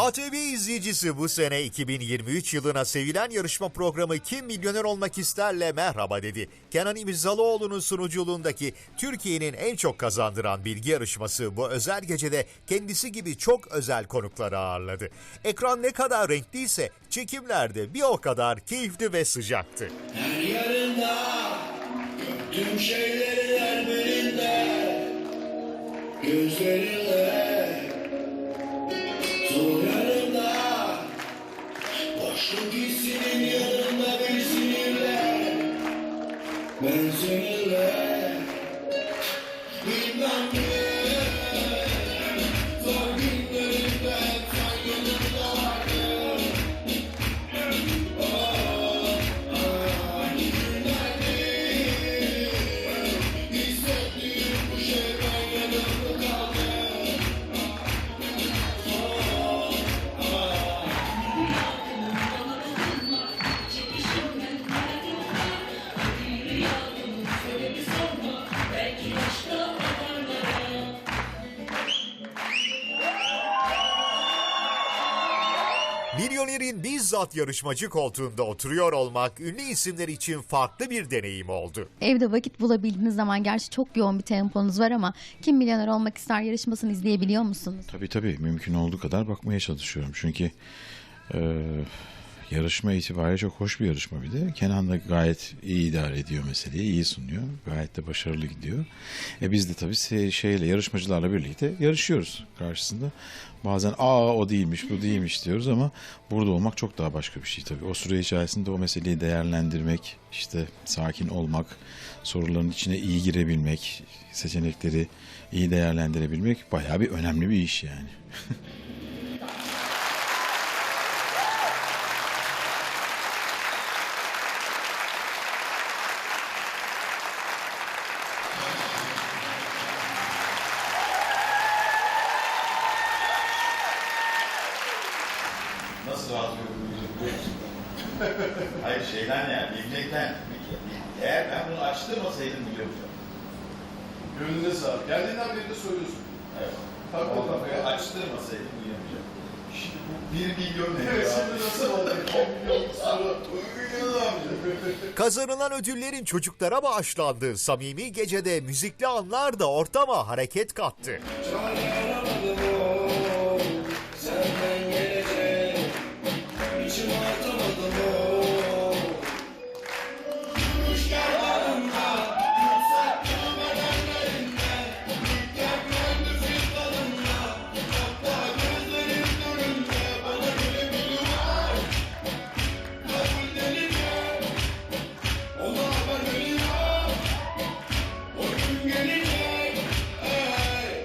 ATV izleyicisi bu sene 2023 yılına sevilen yarışma programı Kim Milyoner Olmak İster'le merhaba dedi. Kenan İmirzalıoğlu'nun sunuculuğundaki Türkiye'nin en çok kazandıran bilgi yarışması bu özel gecede kendisi gibi çok özel konukları ağırladı. Ekran ne kadar renkliyse çekimlerde bir o kadar keyifli ve sıcaktı. Her yarında Tüm şeyleri her birinde Gözlerinde Hissinin yanında bir sinirle Ben seninle Milyonerin bizzat yarışmacı koltuğunda oturuyor olmak ünlü isimler için farklı bir deneyim oldu. Evde vakit bulabildiğiniz zaman gerçi çok yoğun bir temponuz var ama Kim Milyoner Olmak ister yarışmasını izleyebiliyor musunuz? Tabii tabii mümkün olduğu kadar bakmaya çalışıyorum. Çünkü e, yarışma itibariyle çok hoş bir yarışma bir de. Kenan da gayet iyi idare ediyor meseleyi, iyi sunuyor. Gayet de başarılı gidiyor. E biz de tabii şeyle yarışmacılarla birlikte yarışıyoruz karşısında. Bazen aa o değilmiş, bu değilmiş diyoruz ama burada olmak çok daha başka bir şey tabii. O süre içerisinde o meseleyi değerlendirmek, işte sakin olmak, soruların içine iyi girebilmek, seçenekleri iyi değerlendirebilmek bayağı bir önemli bir iş yani. Nasıl rahatlıyor bu Hayır şeyden yani bilmekten. Eğer ben bunu açtırmasaydım biliyor musun? Gönlüne sağlık. Geldiğinden beri de söylüyorsun. Evet. Tabii tabii. bunu açtırmasaydım uyuyamayacağım. Şimdi bu bir milyon ne Evet ya? şimdi nasıl oldu? 2 milyon soru. Kazanılan ödüllerin çocuklara bağışlandığı samimi gecede müzikli anlar da ortama hareket kattı.